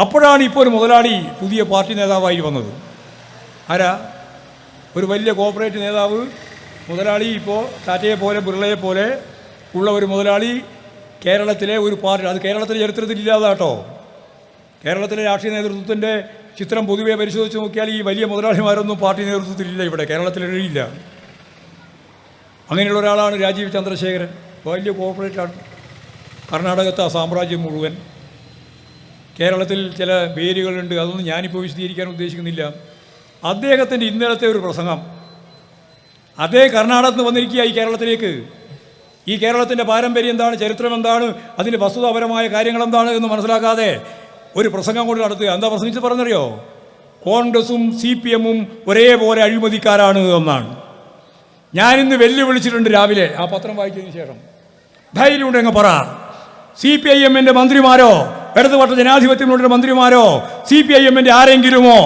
അപ്പോഴാണ് ഇപ്പോൾ ഒരു മുതലാളി പുതിയ പാർട്ടി നേതാവായി വന്നത്. ആരാ? ഒരു വലിയ കോർപ്പറേറ്റ് നേതാവ് മുതലാളി ഇപ്പോൾ ടാറ്റയെ പോലെ ബിർളയെ പോലെ ഉള്ള ഒരു മുതലാളി കേരളത്തിലെ ഒരു പാർട്ടി. അത് കേരളത്തിലെ ചരിത്രത്തിൽ ഇല്ലാതാട്ടോ കേരളത്തിലെ രാഷ്ട്രീയ നേതൃത്വത്തിന്റെ ചിത്രം പൊതുവെ പരിശോധിച്ച് നോക്കിയാൽ ഈ വലിയ മുതലാളിമാരൊന്നും പാർട്ടി നേതൃത്വത്തിലില്ല ഇവിടെ. കേരളത്തിൽ ഇല്ല. അങ്ങനെയുള്ള ഒരാളാണ് രാജീവ് ചന്ദ്രശേഖരൻ. വലിയ കോർപ്പറേറ്റാണ്. കർണാടകത്തെ ആ സാമ്രാജ്യം മുഴുവൻ. കേരളത്തിൽ ചില പേരുകളുണ്ട് അതൊന്നും ഞാനിപ്പോൾ വിശദീകരിക്കാൻ ഉദ്ദേശിക്കുന്നില്ല. അദ്ദേഹത്തിന്റെ ഇന്നലത്തെ ഒരു പ്രസംഗം. അതേ കർണാടകത്തിൽ നിന്ന് വന്നിരിക്കുക ഈ കേരളത്തിലേക്ക്. ഈ കേരളത്തിന്റെ പാരമ്പര്യം എന്താണ് ചരിത്രം എന്താണ് അതിന്റെ വസ്തുതാപരമായ കാര്യങ്ങൾ എന്താണ് എന്ന് മനസ്സിലാക്കാതെ ഒരു പ്രസംഗം കൊണ്ട് നടത്തുക. എന്താ പ്രസംഗിച്ച് പറഞ്ഞറിയോ? കോൺഗ്രസും സി പി എമ്മും ഒരേപോലെ അഴിമതിക്കാരാണ് എന്നാണ്. ഞാനിന്ന് വെല്ലുവിളിച്ചിട്ടുണ്ട് രാവിലെ ആ പത്രം വായിച്ചതിന് ശേഷം. ധൈര്യം ഉണ്ടെങ്കിൽ പറ. സി പി ഐ എമ്മിന്റെ മന്ത്രിമാരോ? ഇടതുപക്ഷ ജനാധിപത്യ മുന്നണിയുടെ മന്ത്രിമാരോ സി പി ഐ എമ്മിന്റെ ആരെങ്കിലുമോ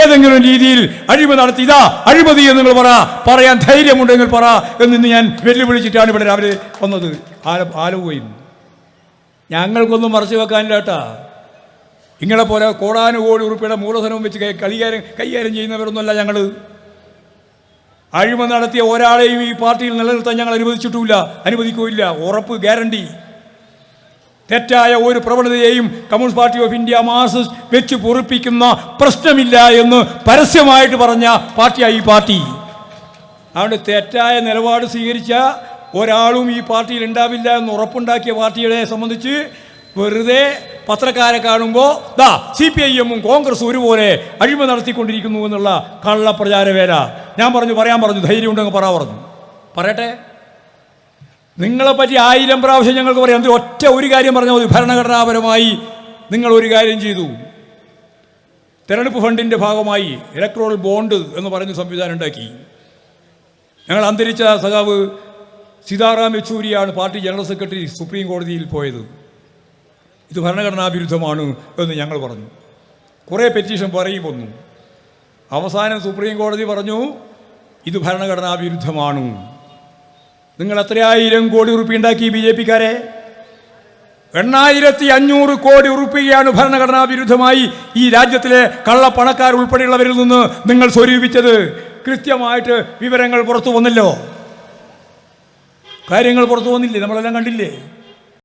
ഏതെങ്കിലും രീതിയിൽ അഴിമതി നടത്തി ഇതാ അഴിമതി എന്ന് നിങ്ങൾ പറ പറയാൻ ധൈര്യമുണ്ടെങ്കിൽ പറ എന്നിന്ന് ഞാൻ വെല്ലുവിളിച്ചിട്ടാണ് ഇവിടെ രാവിലെ വന്നത്. ആല ആലുവയിൽ ഞങ്ങൾക്കൊന്നും മറച്ചു വെക്കാനില്ലാട്ടാ ഇങ്ങളെ പോലെ കോടാനുകോടി ഉറുപ്പിയുടെ മൂലധനവും വെച്ച് കൈകാര്യം കൈകാര്യം ചെയ്യുന്നവരൊന്നുമല്ല ഞങ്ങൾ അഴിമതി നടത്തിയ ഒരാളെയും ഈ പാർട്ടിയിൽ നിലനിർത്താൻ ഞങ്ങൾ അനുവദിച്ചിട്ടില്ല അനുവദിക്കുകയില്ല. ഉറപ്പ് ഗ്യാരണ്ടി. തെറ്റായ ഒരു പ്രവണതയെയും Communist Party of India Marxist വെച്ച് പൊറിപ്പിക്കുന്ന പ്രശ്നമില്ല എന്ന് പരസ്യമായിട്ട് പറഞ്ഞ പാർട്ടിയായി ഈ പാർട്ടി. അതുകൊണ്ട് തെറ്റായ നിലപാട് സ്വീകരിച്ച ഒരാളും ഈ പാർട്ടിയിൽ ഉണ്ടാവില്ല എന്ന് ഉറപ്പുണ്ടാക്കിയ പാർട്ടികളെ സംബന്ധിച്ച് വെറുതെ പത്രക്കാരെ കാണുമ്പോൾ ദാ സി പി ഐ എമ്മും കോൺഗ്രസും ഒരുപോലെ അഴിമ നടത്തിക്കൊണ്ടിരിക്കുന്നു എന്നുള്ള കള്ളപ്രചാരവേല ഞാൻ പറഞ്ഞു പറയാൻ പറഞ്ഞു ധൈര്യം ഉണ്ടെങ്കിൽ പറ പറഞ്ഞു. പറയട്ടെ? നിങ്ങളെപ്പറ്റി ആയിരം പ്രാവശ്യം ഞങ്ങൾക്ക് പറയാം. എന്തിന് ഒറ്റ ഒരു കാര്യം പറഞ്ഞാൽ മതി. ഭരണഘടനാപരമായി നിങ്ങൾ ഒരു കാര്യം ചെയ്തു. തെരഞ്ഞെടുപ്പ് ഫണ്ടിന്റെ ഭാഗമായി ഇലക്ട്രോണൽ ബോണ്ട് എന്ന് പറയുന്ന സംവിധാനം ഉണ്ടാക്കി. ഞങ്ങൾ അന്തരിച്ച സഖാവ് സീതാറാം യെച്ചൂരിയാണ് പാർട്ടി ജനറൽ സെക്രട്ടറി സുപ്രീം കോടതിയിൽ പോയത്. ഇത് ഭരണഘടനാ വിരുദ്ധമാണ് എന്ന് ഞങ്ങൾ പറഞ്ഞു. കുറേ പെറ്റീഷൻ പറയും വന്നു. അവസാനം സുപ്രീം കോടതി പറഞ്ഞു ഇത് ഭരണഘടനാ വിരുദ്ധമാണ്. നിങ്ങൾ എത്രയായിരം കോടി ഉറുപ്പി ഉണ്ടാക്കി ബി ജെ പിക്കാരെ? എണ്ണായിരത്തി അഞ്ഞൂറ് കോടി ഉറുപ്പികയാണ് ഭരണഘടനാ വിരുദ്ധമായി ഈ രാജ്യത്തിലെ കള്ളപ്പണക്കാർ ഉൾപ്പെടെയുള്ളവരിൽ നിന്ന് നിങ്ങൾ സ്വരൂപിച്ചത്. കൃത്യമായിട്ട് വിവരങ്ങൾ പുറത്തു വന്നല്ലോ. കാര്യങ്ങൾ പുറത്തു വന്നില്ലേ? നമ്മളെല്ലാം കണ്ടില്ലേ?